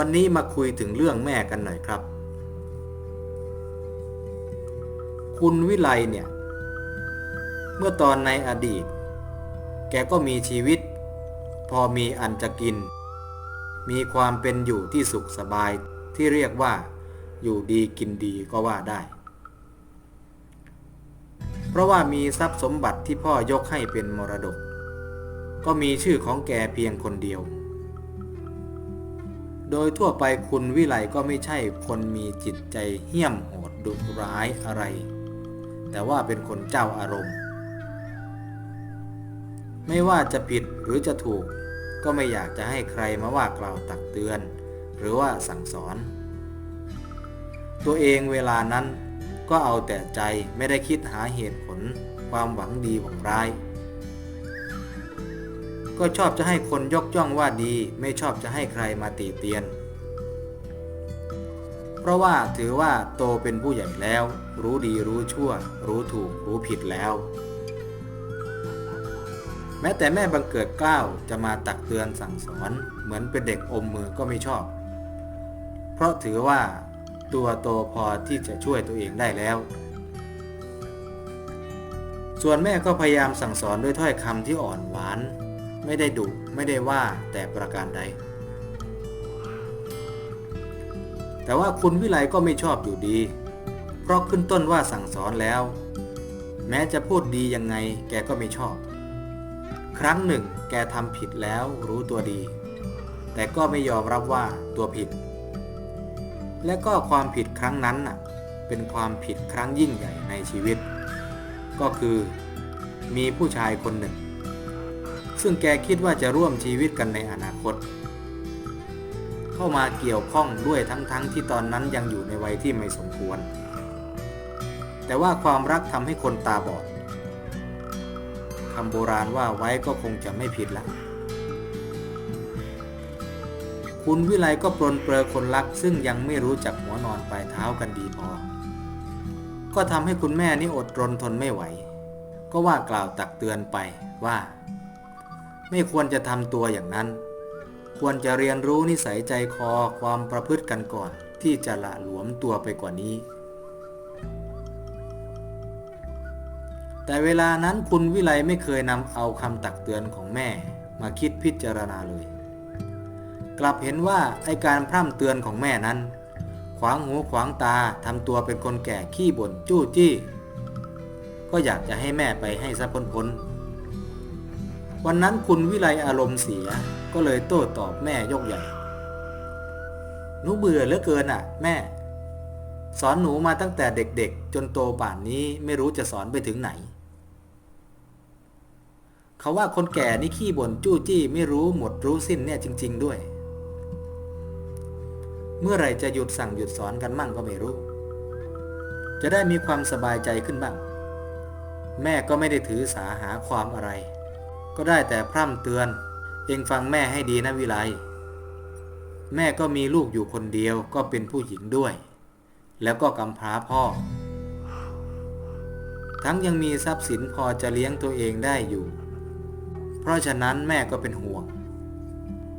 วันนี้มาคุยถึงเรื่องแม่กันหน่อยครับ คุณวิไลเนี่ย เมื่อตอนในอดีต แกก็มีชีวิต พอมีอันจะกิน มีความเป็นอยู่ที่สุขสบายที่เรียกว่า อยู่ดีกินดีก็ว่าได้ เพราะว่ามีทรัพย์สมบัติที่พ่อยกให้เป็นมรดก ก็มีชื่อของแกเพียงคนเดียว โดยทั่วไปคุณวิไลก็ไม่ใช่คนมีจิตใจเหี้ยมโหดดุร้ายอะไร แต่ว่าเป็นคนเจ้าอารมณ์ ไม่ว่าจะผิดหรือจะถูก ก็ไม่อยากจะให้ใครมาว่ากล่าวตักเตือน หรือว่าสั่งสอน ตัวเองเวลานั้นก็เอาแต่ใจไม่ได้คิดหาเหตุผลความหวังดีหวังร้าย ก็ชอบจะให้คนยกย่องว่าดีไม่ชอบจะให้ใครมาตีเตียน เพราะว่าถือว่าโตเป็นผู้ใหญ่แล้ว รู้ดีรู้ชั่ว รู้ถูกรู้ผิดแล้ว แม้แต่แม่บังเกิดเกล้าวจะมาตักเตือนสั่งสอน เหมือนเป็นเด็กอมมือก็ไม่ชอบ เพราะถือว่าตัวโตพอที่จะช่วยตัวเองได้แล้ว ส่วนแม่ก็พยายามสั่งสอนด้วยถ้อยคำที่อ่อนหวาน ไม่ได้ดุไม่ได้ว่าแต่ประการใด แต่ว่าคุณวิไลก็ไม่ชอบอยู่ดี เพราะขึ้นต้นว่าสั่งสอนแล้ว แม้จะพูดดียังไงแกก็ไม่ชอบ ครั้งหนึ่งแกทำผิดแล้วรู้ตัวดี แต่ก็ไม่ยอมรับว่าตัวผิด และก็ความผิดครั้งนั้นน่ะเป็นความผิดครั้งยิ่งใหญ่ในชีวิต ก็คือมีผู้ชายคนหนึ่ง ซึ่งแกคิดว่าจะร่วมชีวิตกันในอนาคต เข้ามาเกี่ยวข้องด้วยทั้งๆทที่ตอนนั้นยังอยู่ในวัยที่ไม่สมควร แต่ว่าความรักทำให้คนตาบอดคำโบราณว่าไว้ก็คงจะไม่ผิดละคุณวิไลก็ปรนเปรอคนรักซึ่งยังไม่รู้จักหัวนอนปลายเท้ากันดีพอ ก็ทำให้คุณแม่นี่อดรนทนไม่ไหว ก็ว่ากล่าวตักเตือนไปว่า ไม่ควรจะทำตัวอย่างนั้น ควรจะเรียนรู้นิสัยใจคอความประพฤติกันก่อนที่จะละหลวมตัวไปกว่านี้ แต่เวลานั้นคุณวิไลไม่เคยนำเอาคำตักเตือนของแม่มาคิดพิจารณาเลย กลับเห็นว่าไอการพร่ำเตือนของแม่นั้น ขวางหูขวางตาทำตัวเป็นคนแก่ขี้บ่นจู้จี้ ก็อยากจะให้แม่ไปให้ซะพ้นพ้นๆ วันนั้นคุณวิไลอารมณ์เสีย ก็เลยโต้ตอบแม่ยกใหญ่ หนูเบื่อเหลือเกินอะ แม่ สอนหนูมาตั้งแต่เด็กๆ จนโตป่านนี้ไม่รู้จะสอนไปถึงไหน เขาว่าคนแก่นี่ขี้บ่นจู้จี้ไม่รู้หมดรู้สิ้นเนี่ยจริง ๆ ด้วย เมื่อไรจะหยุดสั่งหยุดสอนกันมั่งก็ไม่รู้ จะได้มีความสบายใจขึ้นบ้าง แม่ก็ไม่ได้ถือสาหาความอะไร ก็ได้แต่พร่ำเตือน เองฟังแม่ให้ดีนะวิไลแม่ก็มีลูกอยู่คนเดียวก็เป็นผู้หญิงด้วย แล้วก็กำพร้าพ่อ ทั้งยังมีทรัพย์สินพอจะเลี้ยงตัวเองได้อยู่ เพราะฉะนั้นแม่ก็เป็นห่วง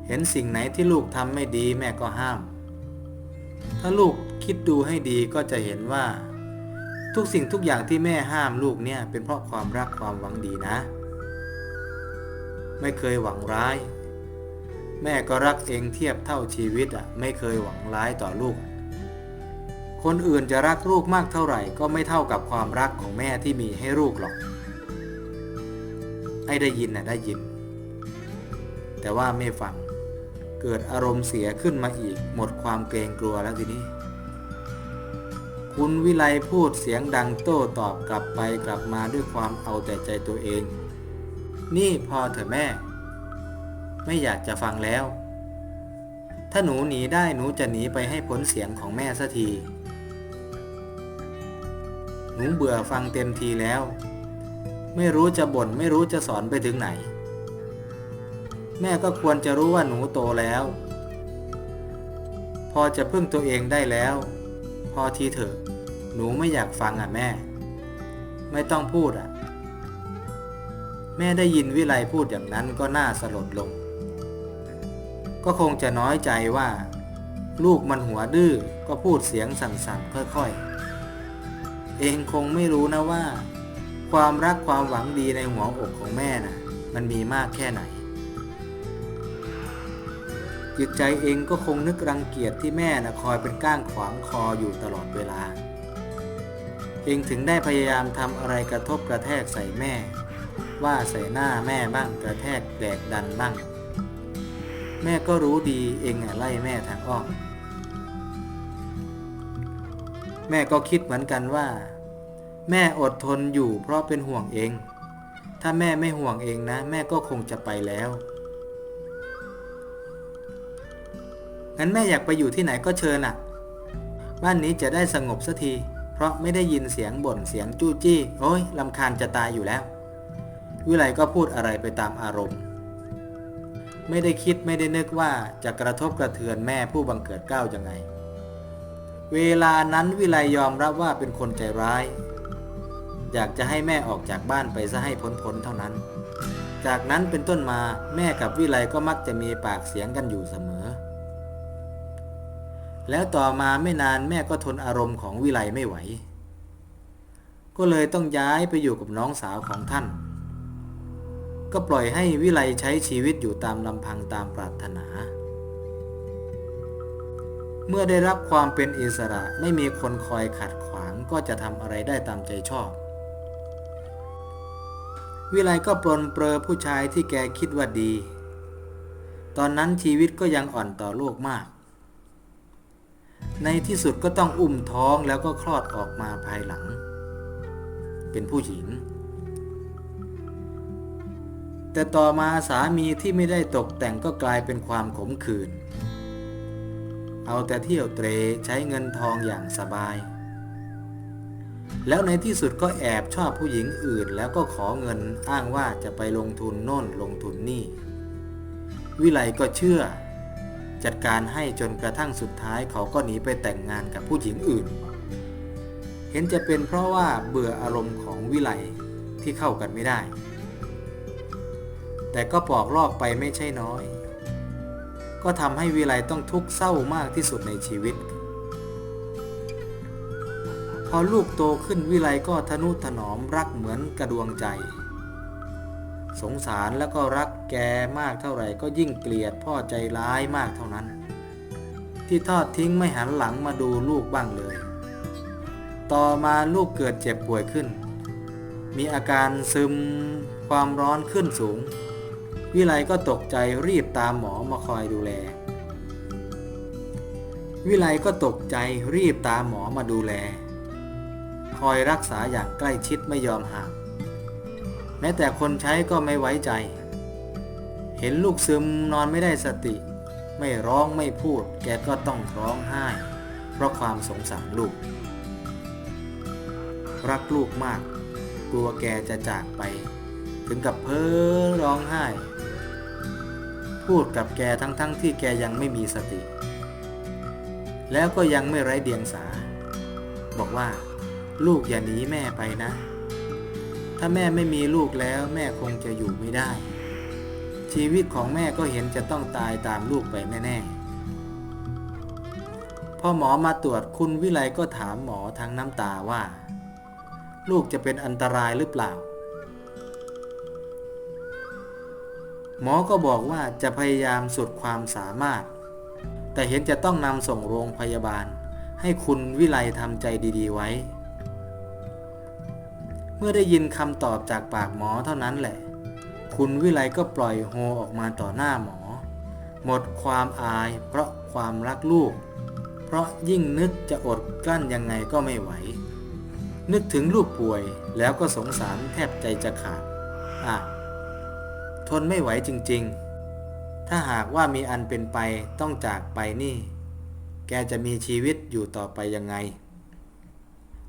เห็นสิ่งไหนที่ลูกทำไม่ดีแม่ก็ห้าม ถ้าลูกคิดดูให้ดีก็จะเห็นว่า ทุกสิ่งทุกอย่างที่แม่ห้ามลูกเนี่ยเป็นเพราะความรักความหวังดีนะ ไม่เคยหวังร้าย แม่ก็รักเองเทียบเท่าชีวิตอะไม่เคยหวังร้ายต่อลูก คนอื่นจะรักลูกมากเท่าไหร่ ก็ไม่เท่ากับความรักของแม่ที่มีให้ลูกหรอกให้ได้ยินนะได้ยิน แต่ว่าไม่ฟังเกิดอารมณ์เสียขึ้นมาอีก หมดความเกรงกลัวแล้วทีนี้ คุณวิไลพูดเสียงดังโต้ตอบกลับไปกลับมาด้วยความเอาแต่ใจตัวเอง นี่พอเถอะแม่ ไม่อยากจะฟังแล้ว ถ้าหนูหนีได้หนูจะหนีไปให้พ้นเสียงของแม่สักที หนูเบื่อฟังเต็มทีแล้ว ไม่รู้จะบ่นไม่รู้จะสอนไปถึงไหน แม่ก็ควรจะรู้ว่าหนูโตแล้ว พอจะพึ่งตัวเองได้แล้ว พอทีเถอะ หนูไม่อยากฟังอะแม่ ไม่ต้องพูดอะ แม่ได้ยินวิไลพูดอย่างนั้นก็น่าสลดลง ก็คงจะน้อยใจว่า ลูกมันหัวดื้อก็พูดเสียงสั่นๆค่อยๆ เองคงไม่รู้นะว่า ความรักความหวังดีในหัวอกของแม่น่ะ มันมีมากแค่ไหน จิตใจเองก็คงนึกรังเกียจที่แม่น่ะคอยเป็นก้างขวางคออยู่ตลอดเวลา เองถึงได้พยายามทำอะไรกระทบกระแทกใส่แม่ ว่าใส่หน้าแม่บ้างกระแทกแดกดันบ้าง แม่ก็รู้ดีเองไล่แม่ทางอ้อมแม่ก็คิดเหมือนกันว่า แม่อดทนอยู่เพราะเป็นห่วงเอง ถ้าแม่ไม่ห่วงเองนะ แม่ก็คงจะไปแล้วงั้นแม่อยากไปอยู่ที่ไหนก็เชิญอะ บ้านนี้จะได้สงบสักที เพราะไม่ได้ยินเสียงบ่นเสียงจู้จี้ โอ้ยลำคาญจะตายอยู่แล้ว วิไลก็พูดอะไรไปตามอารมณ์ ไม่ได้คิดไม่ได้นึกว่าจะกระทบกระเทือนแม่ผู้บังเกิดเกล้ายังไง เวลานั้นวิไลยอมรับว่าเป็นคนใจร้าย อยากจะให้แม่ออกจากบ้านไปซะให้พ้นๆเท่านั้น จากนั้นเป็นต้นมาแม่กับวิไลก็มักจะมีปากเสียงกันอยู่เสมอ แล้วต่อมาไม่นานแม่ก็ทนอารมณ์ของวิไลไม่ไหว ก็เลยต้องย้ายไปอยู่กับน้องสาวของท่าน ก็ปล่อยให้วิไลใช้ชีวิตอยู่ตามลำพังตามปรารถนา เมื่อได้รับความเป็นอิสระไม่มีคนคอยขัดขวางก็จะทำอะไรได้ตามใจชอบ วิไลก็ปลนเปลอผู้ชายที่แกคิดว่าดี ตอนนั้นชีวิตก็ยังอ่อนต่อโลกมาก ในที่สุดก็ต้องอุ้มท้องแล้วก็คลอดออกมาภายหลัง เป็นผู้หญิง แต่ต่อมาสามีที่ไม่ได้ตกแต่งก็กลายเป็นความขมขื่น เอาแต่เที่ยวเตรใช้เงินทองอย่างสบาย แล้วในที่สุดก็แอบชอบผู้หญิงอื่น แล้วก็ขอเงินอ้างว่าจะไปลงทุนโน่นลงทุนนี่ วิไลก็เชื่อ จัดการให้จนกระทั่งสุดท้ายเขาก็หนีไปแต่งงานกับผู้หญิงอื่น เห็นจะเป็นเพราะว่าเบื่ออารมณ์ของวิไลที่เข้ากันไม่ได้ แต่ก็ปอกลอกไปไม่ใช่น้อย ก็ทำให้วิไลต้องทุกข์เศร้ามากที่สุดในชีวิต พอลูกโตขึ้นวิไลก็ทนุถนอมรักเหมือนกระดวงใจ สงสารแล้วก็รักแกมากเท่าไหร่ก็ยิ่งเกลียดพ่อใจร้ายมากเท่านั้น ที่ทอดทิ้งไม่หันหลังมาดูลูกบ้างเลย ต่อมาลูกเกิดเจ็บป่วยขึ้น มีอาการซึมความร้อนขึ้นสูง วิไลก็ตกใจรีบตามหมอมาคอยดูแล วิไลก็ตกใจรีบตามหมอมาดูแล คอยรักษาอย่างใกล้ชิดไม่ยอมห่าง แม้แต่คนใช้ก็ไม่ไว้ใจ เห็นลูกซึมนอนไม่ได้สติ ไม่ร้องไม่พูด แกก็ต้องร้องไห้ เพราะความสงสารลูก รักลูกมาก กลัวแกจะจากไป ถึงกับเพ้อร้องไห้ พูดกับแกทั้งๆทที่แกยังไม่มีสติ แล้วก็ยังไม่ไร้เดียงสา บอกว่า ลูกอย่าหนีแม่ไปนะ ถ้าแม่ไม่มีลูกแล้วแม่คงจะอยู่ไม่ได้ ชีวิตของแม่ก็เห็นจะต้องตายตามลูกไปแน่ๆพอหมอมาตรวจคุณวิไลก็ถามหมอทั้งน้ำตาว่า ลูกจะเป็นอันตรายหรือเปล่า หมอก็บอกว่าจะพยายามสุดความสามารถ แต่เห็นจะต้องนำส่งโรงพยาบาล ให้คุณวิไลทำใจดีๆไว้ เมื่อได้ยินคำตอบจากปากหมอเท่านั้นแหละ คุณวิไลก็ปล่อยโฮออกมาต่อหน้าหมอ หมดความอายเพราะความรักลูก เพราะยิ่งนึกจะอดกลั้นยังไงก็ไม่ไหว นึกถึงลูกป่วยแล้วก็สงสารแทบใจจะขาดอะ ทนไม่ไหวจริงๆ ถ้าหากว่ามีอันเป็นไปต้องจากไปนี่ แกจะมีชีวิตอยู่ต่อไปยังไง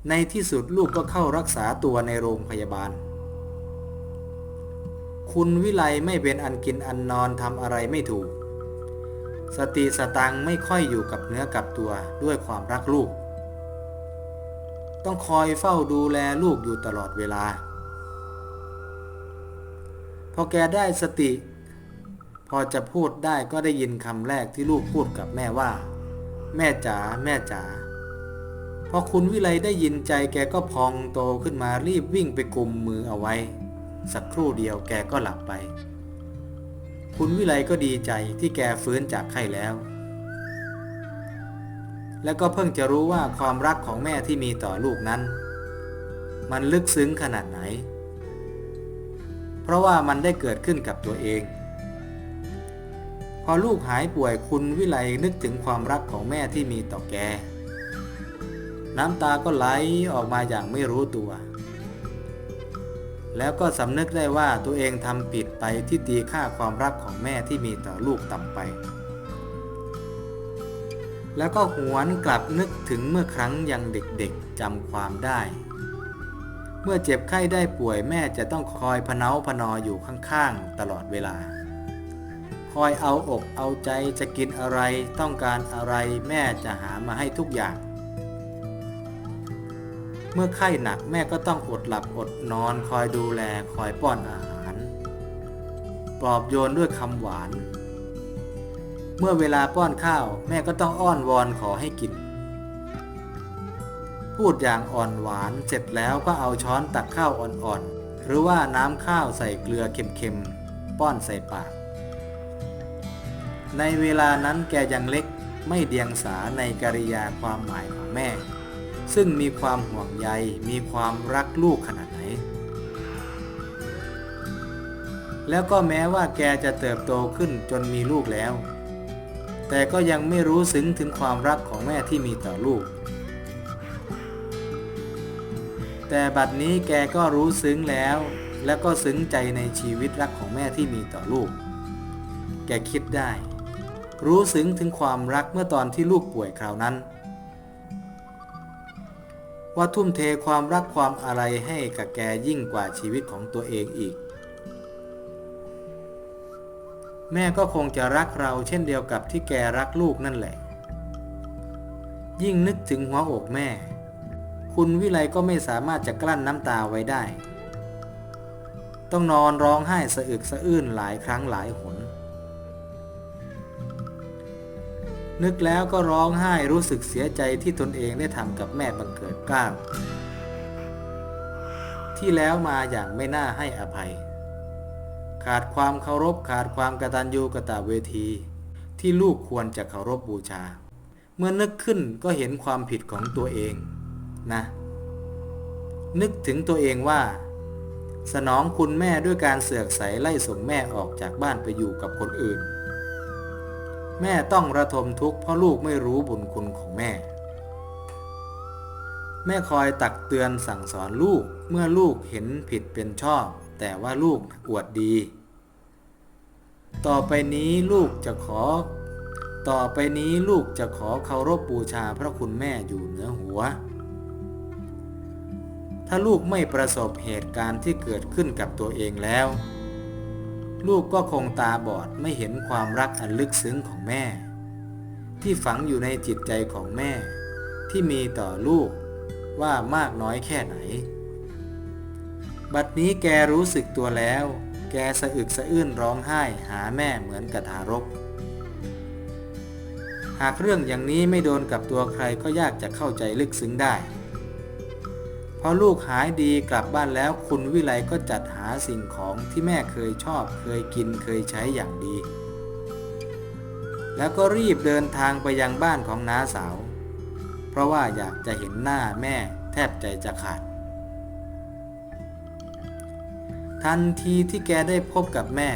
ในที่สุดลูกก็เข้ารักษาตัวในโรงพยาบาล คุณวิไลไม่เป็นอันกินอันนอนทำอะไรไม่ถูก สติสตังไม่ค่อยอยู่กับเนื้อกับตัวด้วยความรักลูก ต้องคอยเฝ้าดูแลลูกอยู่ตลอดเวลา พอแกได้สติ พอจะพูดได้ก็ได้ยินคำแรกที่ลูกพูดกับแม่ว่า แม่จ๋าแม่จ๋าพอคุณวิไลได้ยินใจแกก็พองโตขึ้นมารีบวิ่งไปกุมมือเอาไว้ สักครู่เดียวแกก็หลับไป คุณวิไลก็ดีใจที่แกฟื้นจากไข้แล้ว แล้วก็เพิ่งจะรู้ว่าความรักของแม่ที่มีต่อลูกนั้น มันลึกซึ้งขนาดไหน เพราะว่ามันได้เกิดขึ้นกับตัวเอง พอลูกหายป่วยคุณวิไลนึกถึงความรักของแม่ที่มีต่อแก น้ำตาก็ไหลออกมาอย่างไม่รู้ตัว แล้วก็สำนึกได้ว่าตัวเองทำผิดไปที่ตีค่าความรักของแม่ที่มีต่อลูกต่ำไป แล้วก็หวนกลับนึกถึงเมื่อครั้งยังเด็กๆจำความได้ เมื่อเจ็บไข้ได้ป่วยแม่จะต้องคอยพเนาพนออยู่ข้างๆ ตลอดเวลา คอยเอาอกเอาใจจะกินอะไรต้องการอะไรแม่จะหามาให้ทุกอย่าง เมื่อไข้หนักแม่ก็ต้องอดหลับอดนอนคอยดูแลคอยป้อนอาหาร ปลอบโยนด้วยคำหวาน เมื่อเวลาป้อนข้าวแม่ก็ต้องอ้อนวอนขอให้กิน พูดอย่างอ่อนหวาน เสร็จแล้วก็เอาช้อนตักข้าวอ่อนๆ หรือว่าน้ำข้าวใส่เกลือเค็มๆ ป้อนใส่ปาก ในเวลานั้นแกยังเล็กไม่เดียงสาในกริยาความหมายของแม่ ซึ่งมีความห่วงใยมีความรักลูกขนาดไหน แล้วก็แม้ว่าแกจะเติบโตขึ้นจนมีลูกแล้ว แต่ก็ยังไม่รู้ซึ้งถึงความรักของแม่ที่มีต่อลูก แต่บัดนี้แกก็รู้ซึ้งแล้ว และก็ซึ้งใจในชีวิตรักของแม่ที่มีต่อลูก แกคิดได้ รู้ซึ้งถึงความรักเมื่อตอนที่ลูกป่วยคราวนั้น ว่าทุ่มเทความรักความอะไรให้กับแกยิ่งกว่าชีวิตของตัวเองอีก แม่ก็คงจะรักเราเช่นเดียวกับที่แกรักลูกนั่นแหละ ยิ่งนึกถึงหัวอกแม่ คุณวิไลก็ไม่สามารถจะกลั้นน้ำตาไว้ได้ ต้องนอนร้องไห้สะอึกสะอื้นหลายครั้งหลายหน นึกแล้วก็ร้องไห้รู้สึกเสียใจที่ตนเองได้ทำกับแม่บังเกิดกล้าที่แล้วมาอย่างไม่น่าให้อภัย ขาดความเคารพขาดความกตัญญูกตเวที ที่ลูกควรจะเคารพบบูชา เมื่อนึกขึ้นก็เห็นความผิดของตัวเอง นะ นึกถึงตัวเองว่า สนองคุณแม่ด้วยการเสือกใสไล่ส่งแม่ออกจากบ้านไปอยู่กับคนอื่น แม่ต้องระทมทุกข์เพราะลูกไม่รู้บุญคุณของแม่ แม่คอยตักเตือนสั่งสอนลูกเมื่อลูกเห็นผิดเป็นชอบ แต่ว่าลูกอวดดี ต่อไปนี้ลูกจะขอต่อไปนี้ลูกจะขอเคารพบูชาพระคุณแม่อยู่เหนือหัว ถ้าลูกไม่ประสบเหตุการณ์ที่เกิดขึ้นกับตัวเองแล้ว ลูกก็คงตาบอดไม่เห็นความรักอันลึกซึ้งของแม่ ที่ฝังอยู่ในจิตใจของแม่ ที่มีต่อลูกว่ามากน้อยแค่ไหน บัดนี้แกรู้สึกตัวแล้ว แกสะอึกสะอื้นร้องไห้หาแม่เหมือนกระทารก หากเรื่องอย่างนี้ไม่โดนกับตัวใครก็ยากจะเข้าใจลึกซึ้งได้ พอลูกหายดีกลับบ้านแล้วคุณวิไลก็จัดหาสิ่งของที่แม่เคยชอบ เคยกินเคยใช้อย่างดี แล้วก็รีบเดินทางไปยังบ้านของน้าสาว เพราะว่าอยากจะเห็นหน้าแม่แทบใจจะขาด ทันทีที่แกได้พบกับแม่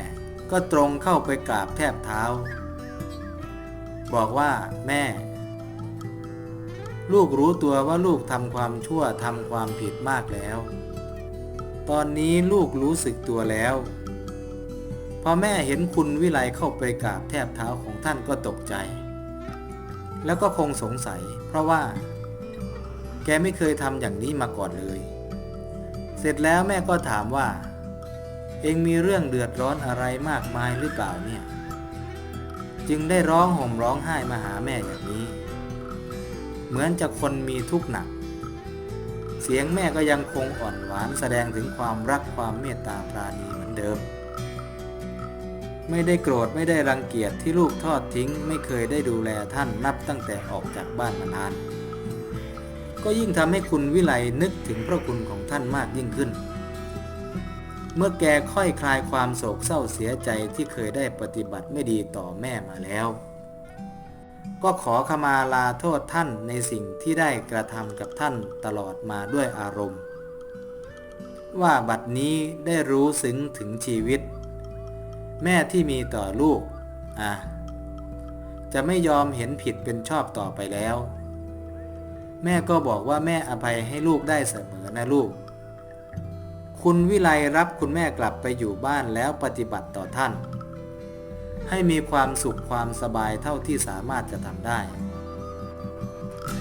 ก็ตรงเข้าไปกราบแทบเท้า บอกว่าแม่ ลูกรู้ตัวว่าลูกทำความชั่วทำความผิดมากแล้ว ตอนนี้ลูกรู้สึกตัวแล้ว พอแม่เห็นคุณวิไลเข้าไปกราบแทบเท้าของท่านก็ตกใจ แล้วก็คงสงสัย เพราะว่า แกไม่เคยทำอย่างนี้มาก่อนเลย เสร็จแล้วแม่ก็ถามว่า เองมีเรื่องเดือดร้อนอะไรมากมายหรือเปล่าเนี่ย จึงได้ร้องห่มร้องไห้มาหาแม่อย่างนี้ เหมือนจะคนมีทุกข์หนัก เสียงแม่ก็ยังคงอ่อนหวานแสดงถึงความรักความเมตตาปราณีเหมือนเดิม ไม่ได้โกรธไม่ได้รังเกียจที่ลูกทอดทิ้ง ไม่เคยได้ดูแลท่านนับตั้งแต่ออกจากบ้านมานาน ก็ยิ่งทำให้คุณวิไลนึกถึงพระคุณของท่านมากยิ่งขึ้นเมื่อแกค่อยคลายความโศกเศร้าเสียใจที่เคยได้ปฏิบัติไม่ดีต่อแม่มาแล้ว ก็ขอขมาลาโทษท่านในสิ่งที่ได้กระทำกับท่านตลอดมาด้วยอารมณ์ ว่าบัดนี้ได้รู้ซึ้งถึงชีวิต แม่ที่มีต่อลูกอะจะไม่ยอมเห็นผิดเป็นชอบต่อไปแล้ว แม่ก็บอกว่าแม่อภัยให้ลูกได้เสมอนะลูก คุณวิไลรับคุณแม่กลับไปอยู่บ้านแล้วปฏิบัติต่อท่าน ให้มีความสุขความสบายเท่าที่สามารถจะทำได้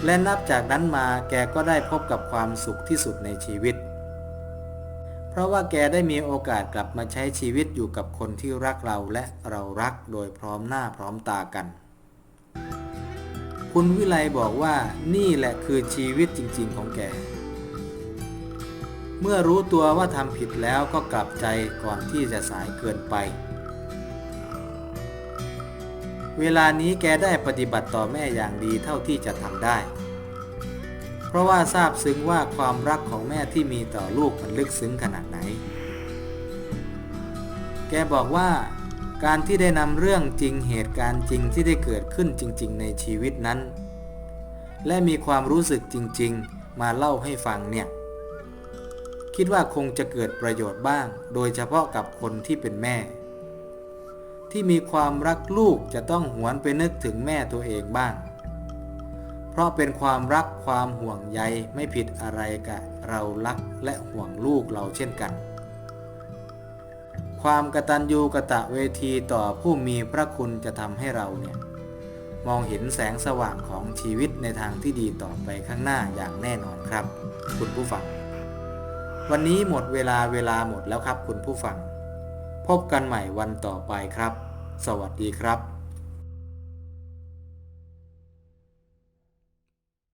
และนับจากนั้นมาแกก็ได้พบกับความสุขที่สุดในชีวิต เพราะว่าแกได้มีโอกาสกลับมาใช้ชีวิตอยู่กับคนที่รักเราและเรารักโดยพร้อมหน้าพร้อมตากัน คุณวิไลบอกว่านี่แหละคือชีวิตจริง ๆ ของแกเมื่อรู้ตัวว่าทำผิดแล้วก็กลับใจก่อนที่จะสายเกินไป เวลานี้แกได้ปฏิบัติต่อแม่อย่างดีเท่าที่จะทำได้ เพราะว่าทราบซึ้งว่าความรักของแม่ที่มีต่อลูกมันลึกซึ้งขนาดไหน แกบอกว่าการที่ได้นำเรื่องจริงเหตุการณ์จริงที่ได้เกิดขึ้นจริง ๆ ในชีวิตนั้น และมีความรู้สึกจริง ๆ มาเล่าให้ฟังเนี่ยคิดว่าคงจะเกิดประโยชน์บ้าง โดยเฉพาะกับคนที่เป็นแม่ ที่มีความรักลูกจะต้องหวนไปนึกถึงแม่ตัวเองบ้าง เพราะเป็นความรักความห่วงใยไม่ผิดอะไรกับเรารักและห่วงลูกเราเช่นกัน ความกตัญญูกะตะเวทีต่อผู้มีพระคุณจะทำให้เราเนี่ยมองเห็นแสงสว่างของชีวิตในทางที่ดีต่อไปข้างหน้าอย่างแน่นอนครับ คุณผู้ฟัง วันนี้หมดเวลาเวลาหมดแล้วครับคุณผู้ฟัง พบกันใหม่วันต่อไปครับ สวัสดีครับ